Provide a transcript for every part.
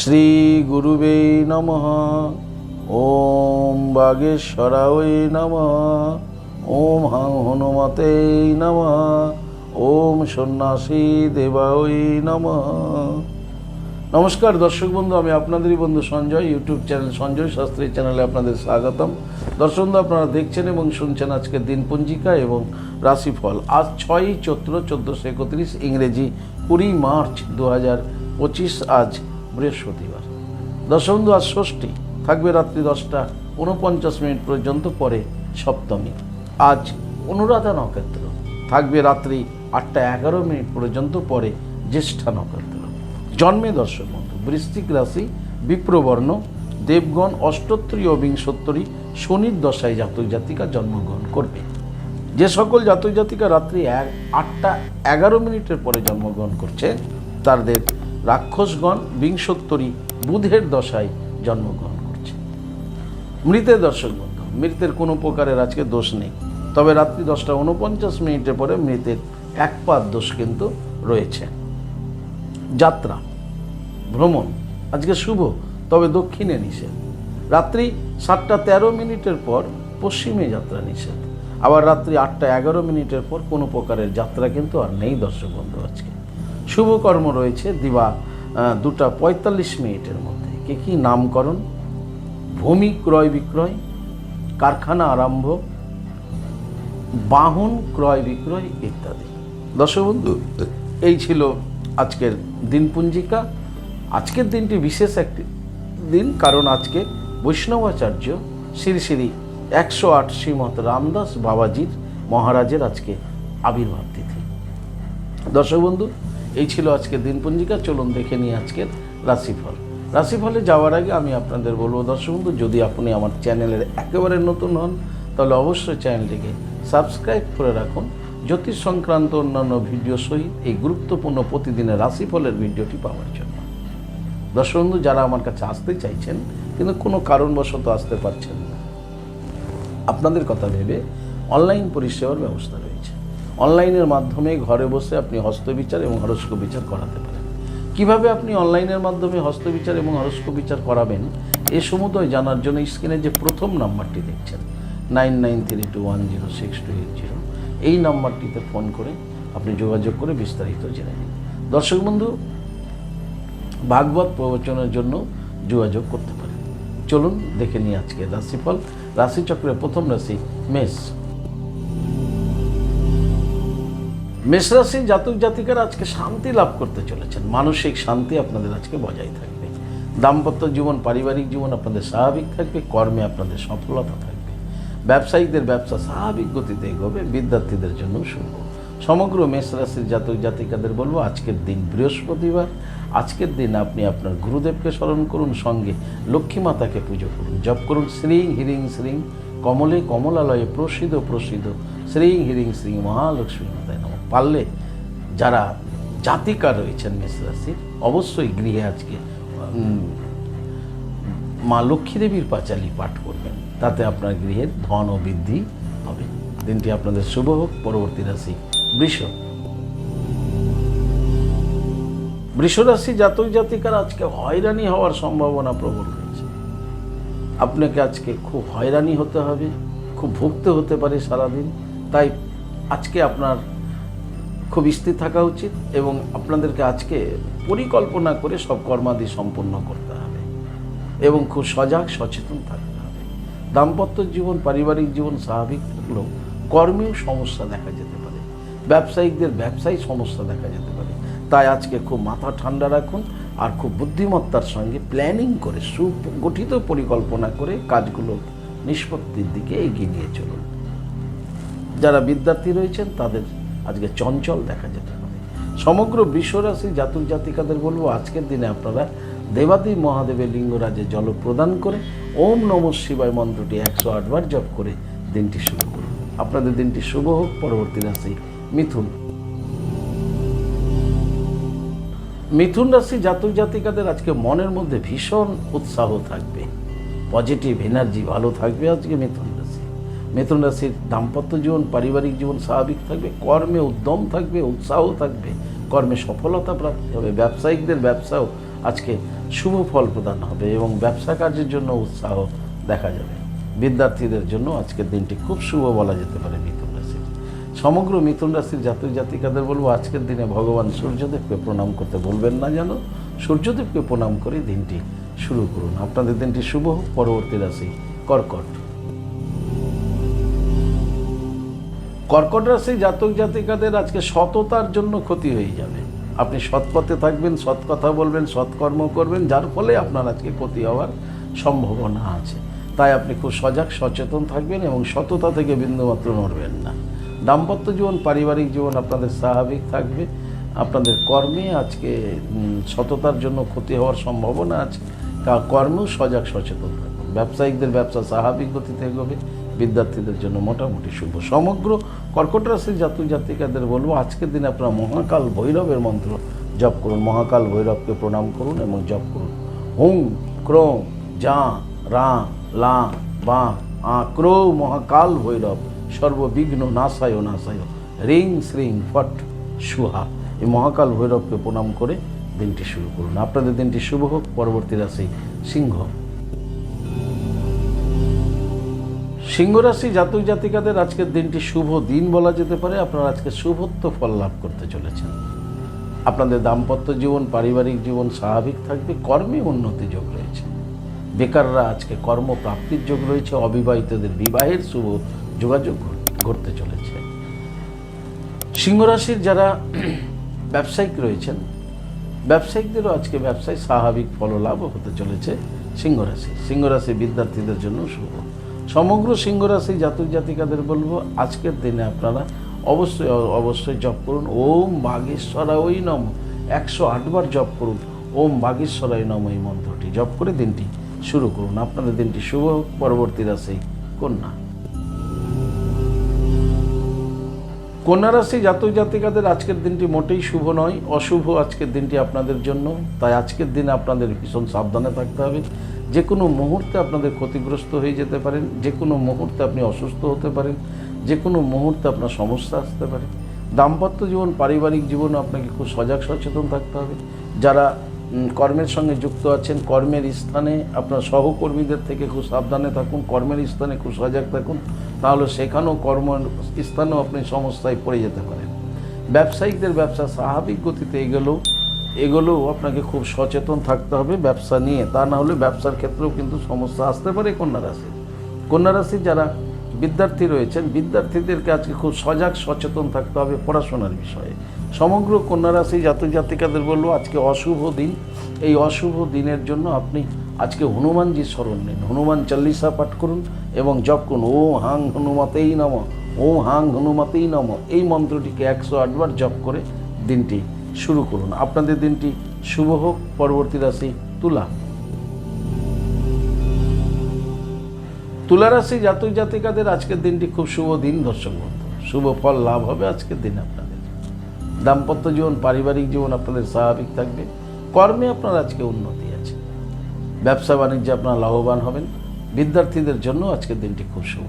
শ্রীগুরুবে নমঃ। ওম বাগেশ্বরায় নমঃ। ওম হাং হনুমতে নমঃ। ওম সন্ন্যাসী দেবায় নমঃ। নমস্কার দর্শক বন্ধু, আমি আপনাদেরই বন্ধু সঞ্জয়, ইউটিউব চ্যানেল সঞ্জয় শাস্ত্রী চ্যানেলে আপনাদের স্বাগতম। দর্শক বন্ধু, আপনারা দেখছেন এবং শুনছেন আজকের দিন পঞ্জিকা এবং রাশিফল। আজ ছয়ই চৈত্র, চোদ্দোশো একত্রিশ ইংরেজি কুড়ি মার্চ দু হাজার পঁচিশ, আজ বৃহস্পতিবার। দর্শক বন্ধু আজ ষষ্ঠী থাকবে রাত্রি দশটা উনপঞ্চাশ মিনিট পর্যন্ত পরে সপ্তমী। আজ অনুরাধা নক্ষত্র থাকবে রাত্রি আটটা এগারো মিনিট পর্যন্ত পরে জ্যেষ্ঠা নক্ষত্র। জন্মে দর্শক বন্ধু, বৃশ্চিক রাশি, বিপ্রবর্ণ, দেবগণ অষ্টোত্তরী ও বিংশোত্তরী শনির দশায় জাতক জাতিকা জন্মগ্রহণ করবে। যে সকল জাতক জাতিকা রাত্রি এক আটটা এগারো মিনিটের পরে জন্মগ্রহণ করছে, তাদের রাক্ষসগণ বিংশোত্তরী বুধের দশায় জন্মগ্রহণ করছে। মৃতের দর্শক বন্ধু, মৃতের কোনো প্রকারের আজকে দোষ নেই। তবে রাত্রি দশটা উনপঞ্চাশ মিনিটের পরে মৃতের এক পাত দোষ কিন্তু রয়েছে। যাত্রা, ভ্রমণ, আজকে শুভ, তবে দক্ষিণে নিষেধ। রাত্রি সাতটা তেরো মিনিটের পর পশ্চিমে যাত্রা নিষেধ। আবার রাত্রি আটটা এগারো মিনিটের পর কোনো প্রকারের যাত্রা কিন্তু আর নেই দর্শক বন্ধু আজকে। শুভকর্ম রয়েছে দিবা দুটা পঁয়তাল্লিশ মিনিটের মধ্যে। কে কী নামকরণ? ভূমি ক্রয় বিক্রয়, কারখানা আরম্ভ, বাহন ক্রয় বিক্রয় ইত্যাদি। দর্শক বন্ধু এই ছিল আজকের দিনপুঞ্জিকা। আজকের দিনটি বিশেষ একটি দিন, কারণ আজকে বৈষ্ণবাচার্য শ্রী শ্রী একশো আট শ্রীমৎ রামদাস বাবাজির মহারাজের আজকে আবির্ভাব তিথি। দর্শক বন্ধু এই ছিল আজকের দিনপঞ্জিকা, চলুন দেখে নিই আজকের রাশিফল। রাশিফলে যাওয়ার আগে আমি আপনাদের বলব, দর্শক বন্ধু, যদি আপনি আমার চ্যানেলের একেবারে নতুন হন, তাহলে অবশ্যই চ্যানেলটিকে সাবস্ক্রাইব করে রাখুন। জ্যোতিষ সংক্রান্ত অন্যান্য ভিডিও সহিত এই গুরুত্বপূর্ণ প্রতিদিনের রাশিফলের ভিডিওটি পাওয়ার জন্য। দর্শক বন্ধু, যারা আমার কাছে আসতে চাইছেন, কিন্তু কোনো কারণবশত আসতে পারছেন না, আপনাদের কথা ভেবে অনলাইন পরিষেবার ব্যবস্থা রয়েছে। অনলাইনের মাধ্যমে ঘরে বসে আপনি হস্তবিচার এবং হরস্কোপ বিচার করাতে পারেন। কীভাবে আপনি অনলাইনের মাধ্যমে হস্তবিচার এবং হরস্কোপ বিচার করাবেন, এ সমুদয় জানার জন্য স্ক্রিনে যে প্রথম নাম্বারটি দেখছেন, nine nine three two one zero six two eight zero, এই নাম্বারটিতে ফোন করে আপনি যোগাযোগ করে বিস্তারিত জেনে নিন। দর্শক বন্ধু, ভাগবত প্রবচনের জন্য যোগাযোগ করতে পারেন। চলুন দেখে নিই আজকে রাশিফল। রাশিচক্রের প্রথম রাশি মেষ। মেষ রাশির জাতক জাতিকারা আজকে শান্তি লাভ করতে চলেছেন। মানসিক শান্তি আপনাদের আজকে বজায় থাকবে। দাম্পত্য জীবন, পারিবারিক জীবন আপনাদের স্বাভাবিক থাকবে, কর্মে আপনাদের সফলতা থাকবে। ব্যবসায়িকদের ব্যবসা স্বাভাবিক গতিতে এগোবে, বিদ্যার্থীদের জন্য শুভ। সমগ্র মেষ রাশির জাতক জাতিকাদের বলব, আজকের দিন বৃহস্পতিবার। আজকের দিন আপনি আপনার গুরুদেবকে স্মরণ করুন, সঙ্গে লক্ষ্মী মাতাকে পুজো করুন। জপ করুন, শ্রীং হিরিং শ্রীং, কমলে কমলালয়ে প্রসিদ্ধ প্রসিদ্ধ, শ্রীং হিরিং শ্রীং মহালক্ষ্মী মাতায় নম। পারলে যারা জাতিকা রয়েছেন মেষ রাশির অবশ্যই গৃহে আজকে মা লক্ষ্মী দেবীর পাঁচালি পাঠ করবেন। তাতে আপনার গৃহের ধন ও বৃদ্ধি হবে। দিনটি আপনাদের শুভ হোক। পরবর্তী রাশি বৃষ। বৃষ রাশি জাতক জাতিকার আজকে হয়রানি হওয়ার সম্ভাবনা প্রবল রয়েছে। আপনাকে আজকে খুব হয়রানি হতে হবে, খুব ভুগতে হতে পারে সারাদিন। তাই আজকে আপনার খুব স্থির থাকা উচিত এবং আপনাদেরকে আজকে পরিকল্পনা করে সব কর্মাদি সম্পন্ন করতে হবে এবং খুব সজাগ, সচেতন থাকতে হবে। দাম্পত্য জীবন, পারিবারিক জীবন, স্বাভাবিক থাকলেও কর্মেও সমস্যা দেখা যেতে পারে। ব্যবসায়িকদের ব্যবসায়ী সমস্যা দেখা যেতে পারে। তাই আজকে খুব মাথা ঠান্ডা রাখুন আর খুব বুদ্ধিমত্তার সঙ্গে প্ল্যানিং করে, সুগঠিত পরিকল্পনা করে কাজগুলো নিষ্পত্তির দিকে এগিয়ে নিয়ে চলুন। যারা বিদ্যার্থী রয়েছেন তাদের আজকে চঞ্চল দেখা যেতে পারে। সমগ্র বিশ্বরাশি জাতক জাতিকাদের বলব, আজকের দিনে আপনারা দেবাদেব মহাদেবের লিঙ্গরাজে জল প্রদান করে ওম নম শিবায় মন্ত্রটি একশো আটবার জপ করে দিনটি শুরু করুন আপনাদের দিনটি শুভ হোক, পরবর্তী রাশি মিথুন। মিথুন রাশি জাতক জাতিকাদের আজকে মনের মধ্যে ভীষণ উৎসাহ থাকবে। পজিটিভ এনার্জি ভালো থাকবে আজকে মিথুন। মিথুন রাশির দাম্পত্য জীবন, পারিবারিক জীবন স্বাভাবিক থাকবে, কর্মে উদ্যম থাকবে, উৎসাহ থাকবে, কর্মে সফলতা প্রাপ্তি হবে, ব্যবসায়িকদের ব্যবসাও আজকে শুভ ফল প্রদান হবে এবং ব্যবসা কার্যের জন্য উৎসাহ দেখা যাবে। বিদ্যার্থীদের জন্য আজকের দিনটি খুব শুভ বলা যেতে পারে মিথুন রাশির সমগ্র মিথুন রাশির জাতক জাতিকাদের বলব, আজকের দিনে ভগবান সূর্যদেবকে প্রণাম করতে বলবেন না যেন, সূর্যদেবকে প্রণাম করে দিনটি শুরু করুন। আপনাদের দিনটি শুভ হোক, পরবর্তী রাশি কর্কট। কর্কট রাশি জাতক জাতিকাদের আজকে সততার জন্য ক্ষতি হয়ে যাবে। আপনি সৎপথে থাকবেন, সৎ কথা বলবেন সৎকর্ম করবেন, যার ফলে আপনার আজকে ক্ষতি হওয়ার সম্ভাবনা আছে। তাই আপনি খুব সজাগ, সচেতন থাকবেন এবং সততা থেকে বিন্দুমাত্র নড়বেন না। দাম্পত্য জীবন, পারিবারিক জীবন আপনাদের স্বাভাবিক থাকবে। আপনাদের কর্মে আজকে সততার জন্য ক্ষতি হওয়ার সম্ভাবনা আছে। কা- কর্মেও সজাগ, সচেতন থাকবেন ব্যবসায়িকদের ব্যবসা স্বাভাবিক গতিতে এগোবে। বিদ্যার্থীদের জন্য মোটামুটি শুভ। সমগ্র কর্কট রাশির জাতক জাতিকাদের বলব, আজকের দিনে আপনারা মহাকাল ভৈরবের মন্ত্র জপ করুন। মহাকাল ভৈরবকে প্রণাম করুন এবং জপ করুন। হুম ক্রোং যা, রা, লা, বা, আ ক্রো মহাকাল ভৈরব, সর্ববিঘ্ন নাশায় নাশায় রিং, শ্রিং, ফট, সুহা। এই মহাকাল ভৈরবকে প্রণাম করে দিনটি শুরু করুন। আপনাদের দিনটি শুভ হোক। পরবর্তী রাশি সিংহ। সিংহ রাশি জাতক জাতিকাদের আজকের দিনটি শুভ দিন বলা যেতে পারে। আপনারা আজকে শুভত্ব ফল লাভ করতে চলেছেন। আপনাদের দাম্পত্য জীবন, পারিবারিক জীবন স্বাভাবিক থাকবে, কর্মে উন্নতি যোগ রয়েছে। বেকাররা আজকে কর্মপ্রাপ্তির যোগ রয়েছে, অবিবাহিতদের বিবাহের শুভ যোগাযোগ ঘট- ঘটতে চলেছে। সিংহ রাশির যারা ব্যবসায়িক রয়েছেন, ব্যবসায়িকদেরও আজকে ব্যবসায় স্বাভাবিক ফল ফললাভ হতে চলেছে সিংহ রাশি সিংহ রাশি বিদ্যার্থীদের জন্য শুভ। সমগ্র সিংহ রাশি জাতক জাতিকাদের বলব, আজকের দিনে আপনারা অবশ্যই অবশ্যই জপ করুন। ওম বাগেশ্বরাই নম। একশো আটবার জপ করুন। ওম বাগেশ্বরাই নম এই মন্ত্রটি। জপ করে দিনটি শুরু করুন। আপনাদের দিনটি শুভ হোক। পরবর্তী রাশি কন্যা। কন্যা রাশি জাতক জাতিকাদের আজকের দিনটি মোটেই শুভ নয়, অশুভ আজকের দিনটি আপনাদের জন্য। তাই আজকের দিনে আপনাদের ভীষণ সাবধানে থাকতে হবে। যে কোনো মুহূর্তে আপনাদের ক্ষতিগ্রস্ত হয়ে যেতে পারেন যে কোনো মুহূর্তে আপনি অসুস্থ হতে পারেন যে কোনো মুহূর্তে আপনার সমস্যা আসতে পারে। দাম্পত্য জীবন, পারিবারিক জীবনে, আপনাকে খুব সজাগ সচেতন থাকতে হবে। যারা কর্মের সঙ্গে যুক্ত আছেন, কর্মের স্থানে আপনার সহকর্মীদের থেকে খুব সাবধানে থাকুন, কর্মের স্থানে খুব সজাগ থাকুন, তাহলে সেখানেও কর্ম স্থানেও আপনি সমস্যায় পড়ে যেতে পারেন। ব্যবসায়িকদের ব্যবসা স্বাভাবিক গতিতে এগোলেও এগুলোও আপনাকে খুব সচেতন থাকতে হবে ব্যবসা নিয়ে। তা না হলে ব্যবসার ক্ষেত্রেও কিন্তু সমস্যা আসতে পারে কন্যা রাশি কন্যা রাশির যারা বিদ্যার্থী রয়েছেন, বিদ্যার্থীদেরকে আজকে খুব সজাগ, সচেতন থাকতে হবে পড়াশোনার বিষয়ে। সমগ্র কন্যা রাশি জাতক জাতিকাদের বলব, আজকে অশুভ দিন। এই অশুভ দিনের জন্য আপনি আজকে হনুমানজি স্মরণ নিন। হনুমান চল্লিশা পাঠ করুন এবং জপ করুন। ও হাং হনুমতেই নম। ও হাং হনুমাতেই নম। এই মন্ত্রটিকে একশো আটবার জপ করে দিনটি শুরু করুন। আপনাদের দিনটি শুভ হোক, পরবর্তী রাশি তুলা। তুলা রাশি জাতক জাতিকাদের আজকের দিনটি খুব শুভ দিন, দর্শক বন্ধু শুভ ফল, লাভ হবে আজকের দিনে আপনাদের। দাম্পত্য জীবন, পারিবারিক জীবন আপনাদের স্বাভাবিক থাকবে। কর্মে আপনার আজকে উন্নতি আছে। ব্যবসা বাণিজ্যে আপনারা লাভবান হবেন। বিদ্যার্থীদের জন্য আজকের দিনটি খুব শুভ।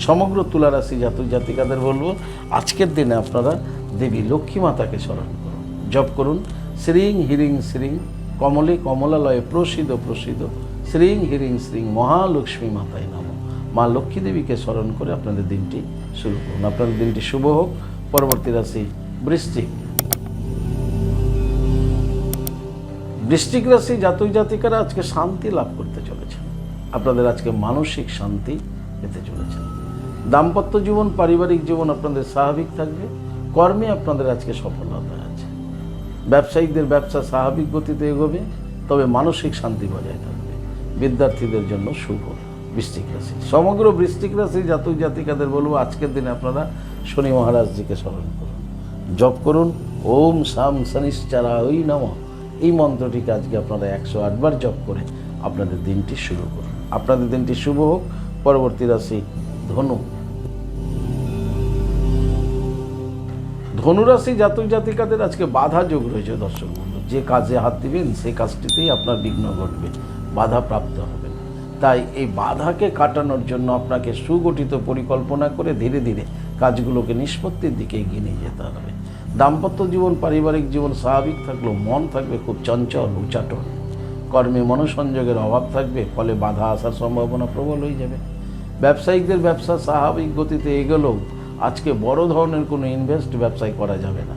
সমগ্র তুলা রাশি জাতক জাতিকাদের বলব, আজকের দিনে আপনারা দেবী লক্ষ্মী মাতাকে স্মরণ করুন। জপ করুন। শ্রীং হিরিং শ্রীং কমলে কমলালয়ে প্রসিদ্ধ প্রসিদ্ধ। শ্রীং হিরিং শ্রীং মহালক্ষ্মী মাতায় নাম। মা লক্ষ্মী দেবীকে স্মরণ করে আপনাদের দিনটি শুরু করুন। আপনাদের দিনটি শুভ হোক। পরবর্তী রাশি বৃষ্টিক বৃশ্চিক রাশি জাতক জাতিকারা আজকে শান্তি লাভ করতে চলেছে আপনাদের আজকে মানসিক শান্তি পেতে চলেছে দাম্পত্য জীবন, পারিবারিক জীবন আপনাদের স্বাভাবিক থাকবে। কর্মে আপনাদের আজকে সফলতা ব্যবসায়িকদের ব্যবসা স্বাভাবিক গতিতে এগোবে, তবে মানসিক শান্তি বজায় থাকবে। বিদ্যার্থীদের জন্য শুভ বৃশ্চিক রাশি। সমগ্র বৃশ্চিক রাশি জাতক জাতিকাদের বলব, আজকের দিনে আপনারা শনি মহারাজজিকে স্মরণ করুন। জপ করুন। ওম শাম শনিশ্চারা ওই নম। এই মন্ত্রটিকে আজকে আপনারা একশো আটবার জপ করে আপনাদের দিনটি শুরু করুন। আপনাদের দিনটি শুভ হোক। পরবর্তী রাশি ধনু। ধনুরাশি জাতক জাতিকাদের আজকে বাধা যোগ রয়েছে দর্শক বন্ধু। যে কাজে হাত দিবেন সেই কাজটিতেই আপনার বিঘ্ন ঘটবে, বাধা প্রাপ্ত হবে তাই এই বাধাকে কাটানোর জন্য আপনাকে সুগঠিত পরিকল্পনা করে ধীরে ধীরে কাজগুলোকে নিষ্পত্তির দিকে এগিয়ে নিয়ে যেতে হবে। দাম্পত্য জীবন, পারিবারিক জীবন স্বাভাবিক থাকলেও মন থাকবে খুব চঞ্চল, উচাটন। কর্মে মনোসংযোগের অভাব থাকবে, ফলে বাধা আসার সম্ভাবনা প্রবল হয়ে যাবে। ব্যবসায়িকদের ব্যবসা স্বাভাবিক গতিতে এগোলেও আজকে বড় ধরনের কোনো ইনভেস্ট ব্যবসায় করা যাবে না।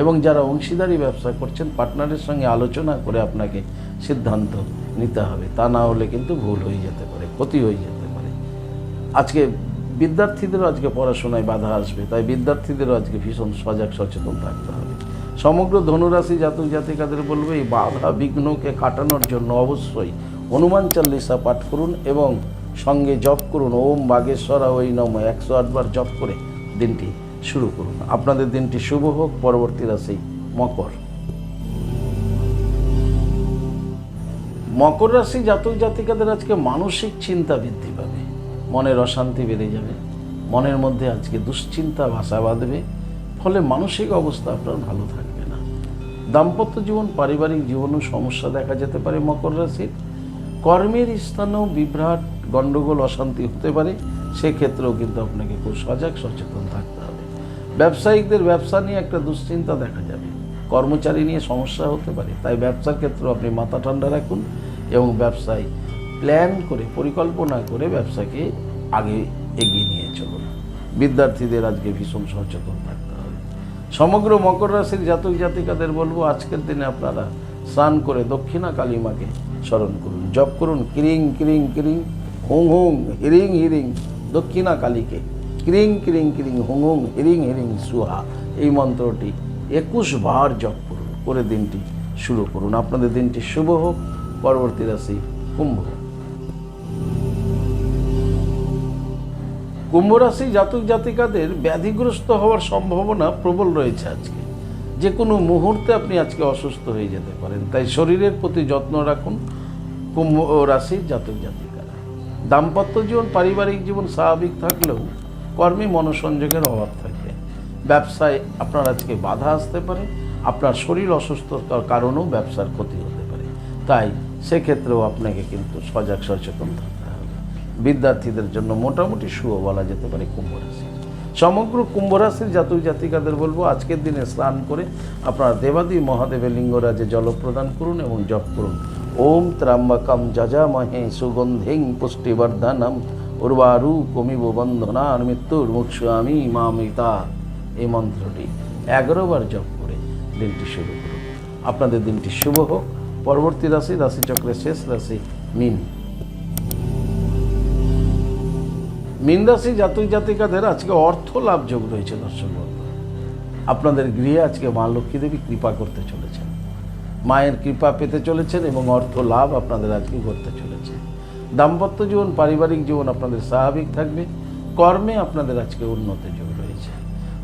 এবং যারা অংশীদারি ব্যবসা করছেন পার্টনারের সঙ্গে আলোচনা করে আপনাকে সিদ্ধান্ত নিতে হবে। তা না হলে কিন্তু ভুল হয়ে যেতে পারে, ক্ষতি হয়ে যেতে পারে। আজকে বিদ্যার্থীদেরও আজকে পড়াশোনায় বাধা আসবে, তাই বিদ্যার্থীদেরও আজকে ভীষণ সজাগ, সচেতন থাকতে হবে। সমগ্র ধনুরাশি জাতক জাতিকাদের বলবে, এই বাধা বিঘ্নকে কাটানোর জন্য অবশ্যই হনুমান চাল্লিশা পাঠ করুন এবং সঙ্গে জপ করুন। ওম বাগেশ্বরা, ওই নম। একশো আটবার জপ করে দিনটি শুরু করুন। আপনাদের দিনটি শুভ হোক, পরবর্তী রাশি মকর। মকর রাশি জাতক জাতিকাদের আজকে মানসিক চিন্তা বৃদ্ধি পাবে। মনের অশান্তি বেড়ে যাবে। মনের মধ্যে আজকে দুশ্চিন্তা বাসা বাঁধবে। ফলে মানসিক অবস্থা আপনার ভালো থাকবে না। দাম্পত্য জীবন, পারিবারিক জীবনেও সমস্যা দেখা যেতে পারে মকর রাশির। কর্মের স্থানেও বিভ্রাট, গণ্ডগোল, অশান্তি হতে পারে। সেক্ষেত্রেও কিন্তু আপনাকে খুব সজাগ, সচেতন থাকতে হবে। ব্যবসায়িকদের ব্যবসা নিয়ে একটা দুশ্চিন্তা দেখা যাবে। কর্মচারী নিয়ে সমস্যা হতে পারে, তাই ব্যবসার ক্ষেত্রেও আপনি মাথা ঠান্ডা রাখুন এবং ব্যবসায় প্ল্যান করে, পরিকল্পনা করে ব্যবসাকে আগে এগিয়ে নিয়ে চলুন। বিদ্যার্থীদের আজকে ভীষণ সচেতন থাকতে হবে। সমগ্র মকর রাশির জাতক জাতিকাদের বলব, আজকের দিনে আপনারা স্নান করে দক্ষিণা কালীমাকে স্মরণ করুন, জপ করুন, কিরিং কিরিং কিরিং, হুং হুং, হিরিং হিরিং। দক্ষিণা কালীকে কিরিং কিরিং কিরিং, হুং হুং, হিরিং হিরিং, সুহা, এই মন্ত্রটি একুশ বার জপ করুন। করে দিনটি শুরু করুন। আপনাদের দিনটি শুভ হোক, পরবর্তী রাশি কুম্ভ কুম্ভ রাশি জাতক জাতিকাদের ব্যাধিগ্রস্ত হওয়ার সম্ভাবনা প্রবল রয়েছে আজকে। যে কোনো মুহূর্তে আপনি আজকে অসুস্থ হয়ে যেতে পারেন। তাই শরীরের প্রতি যত্ন রাখুন। কুম্ভ রাশির জাতক জাতিকারা দাম্পত্য জীবন, পারিবারিক জীবন স্বাভাবিক থাকলেও কর্মে মনোসংযোগের অভাব থাকবে ব্যবসায় আপনার আজকে বাধা আসতে পারে, আপনার শরীর অসুস্থতার কারণেও ব্যবসার ক্ষতি হতে পারে। তাই সেক্ষেত্রেও আপনাকে কিন্তু সজাগ সচেতন থাকতে হবে। বিদ্যার্থীদের জন্য মোটামুটি শুভ বলা যেতে পারে কুম্ভ রাশি। সমগ্র কুম্ভ রাশির জাতক জাতিকাদের বলব, আজকের দিনে স্নান করে আপনারা দেবাদি মহাদেবের লিঙ্গরাজে জল প্রদান করুন এবং জপ করুন। ওম ত্রাম্বকম যজামহে সুগন্ধিং পুষ্টিবর্ধনম উর্বারু কমিব বন্ধনার মৃত্যুর মুক্ষামি মামিতা। এই মন্ত্রটি এগারোবার জপ করে দিনটি শুরু করুন। আপনাদের দিনটি শুভ হোক। পরবর্তী রাশি রাশিচক্রের শেষ রাশি, মিন। মিন রাশি জাতক জাতিকাদের আজকে অর্থ লাভ যোগ রয়েছে দর্শক আপনাদের গৃহে আজকে মা লক্ষ্মী দেবী কৃপা করতে চলেছেন। মায়ের কৃপা পেতে চলেছেন এবং অর্থ লাভ আপনাদের আজকে করতে চলেছে। দাম্পত্য জীবন, পারিবারিক জীবন আপনাদের স্বাভাবিক থাকবে। কর্মে আপনাদের আজকে উন্নতি যোগ রয়েছে।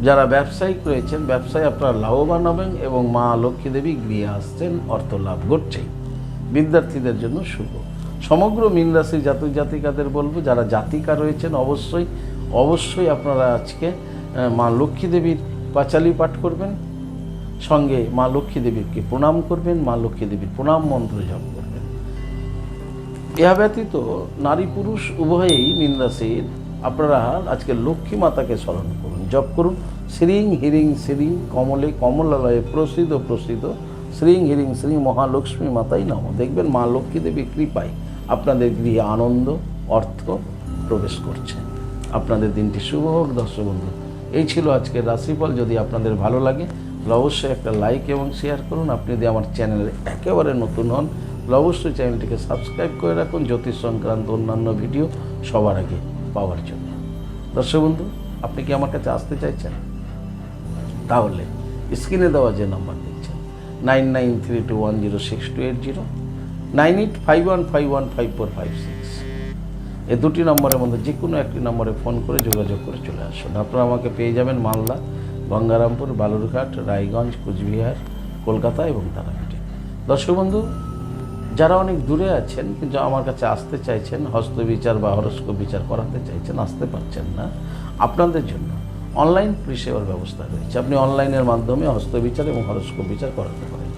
যারা ব্যবসায়িক রয়েছেন, ব্যবসায় আপনারা লাভবান হবেন এবং মা লক্ষ্মী দেবী গৃহে আসছেন, অর্থ লাভ ঘটছেই বিদ্যার্থীদের জন্য শুভ। সমগ্র মীন রাশির জাতক জাতিকাদের বলব, যারা জাতিকা রয়েছেন, অবশ্যই অবশ্যই আপনারা আজকে মা লক্ষ্মী দেবীর পাঁচালি পাঠ করবেন। সঙ্গে মা লক্ষ্মী দেবীকে প্রণাম করবেন, মা লক্ষ্মী দেবীর প্রণাম মন্ত্র জপ করবেন। ইহা ব্যতীত নারী পুরুষ উভয়েই মীন আপনারা আজকে লক্ষ্মী মাতাকে স্মরণ করুন, জপ করুন। শ্রীং হিরিং শ্রীং কমলে কমলালয়ে প্রসিদ্ধ প্রসিদ্ধ। শ্রীং হিরিং শ্রী মহালক্ষ্মী মাতাই নাম। দেখবেন মা লক্ষ্মী দেবী কৃপায় আপনাদের গৃহে আনন্দ, অর্থ প্রবেশ করছে। আপনাদের দিনটি শুভ হোক, দর্শক বন্ধু। এই ছিল আজকের রাশিফল। যদি আপনাদের ভালো লাগে অবশ্যই একটা লাইক এবং শেয়ার করুন। আপনি যদি আমার চ্যানেলে একেবারে নতুন হন অবশ্যই চ্যানেলটিকে সাবস্ক্রাইব করে রাখুন। জ্যোতিষ সংক্রান্ত অন্যান্য ভিডিও সবার আগে পাওয়ার জন্য। দর্শক বন্ধু, আপনি কি আমার কাছে আসতে চাইছেন? তাহলে স্ক্রিনে দেওয়া যে নাম্বার দেখছেন nine nine three two one zero six two eight zero nine eight five one five one five four five six এই দুটি নম্বরের মধ্যে যে কোনো একটি নম্বরে ফোন করে যোগাযোগ করে চলে আসুন। আপনারা আমাকে পেয়ে যাবেন মালদা গঙ্গারামপুর বালুরঘাট, রায়গঞ্জ, কুচবিহার, কলকাতা এবং তারাপীঠে। দর্শক বন্ধু, যারা অনেক দূরে আছেন কিন্তু আমার কাছে আসতে চাইছেন হস্তবিচার বা হরস্ক বিচার করাতে চাইছেন, আসতে পারছেন না, আপনাদের জন্য অনলাইন পরিষেবার ব্যবস্থা রয়েছে। আপনি অনলাইনের মাধ্যমে হস্তবিচার এবং হরস্ক বিচার করাতে পারেন।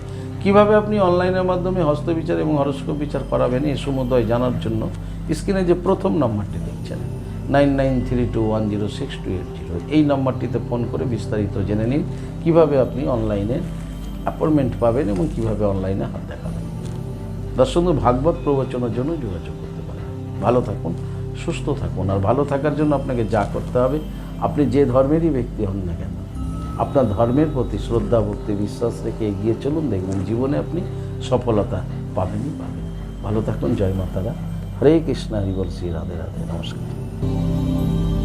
কীভাবে আপনি অনলাইনের মাধ্যমে হস্তবিচার এবং হরস্ক বিচার করাবেন এই সমুদয় জানার জন্য স্ক্রিনে যে প্রথম নাম্বারটি দেখছেন nine nine three two one zero six two eight zero. এই নম্বরটিতে ফোন করে বিস্তারিত জেনে নিন কীভাবে আপনি অনলাইনে অ্যাপয়েন্টমেন্ট পাবেন এবং কীভাবে অনলাইনে হাত দেখাবেন। দর্শক ভাগবত প্রবচনের জন্য যোগাযোগ করতে পারেন। ভালো থাকুন, সুস্থ থাকুন, আর ভালো থাকার জন্য আপনাকে যা করতে হবে, আপনি যে ধর্মেরই ব্যক্তি হন না কেন, আপনার ধর্মের প্রতি শ্রদ্ধা, ভক্তি, বিশ্বাস রেখে এগিয়ে চলুন, দেখবেন জীবনে আপনি সফলতা পাবেনই পাবেন। ভালো থাকুন, জয় মাতারা। হরে কৃষ্ণ, হরি বল, শ্রী রাধে রাধে, নমস্কার। Thank you.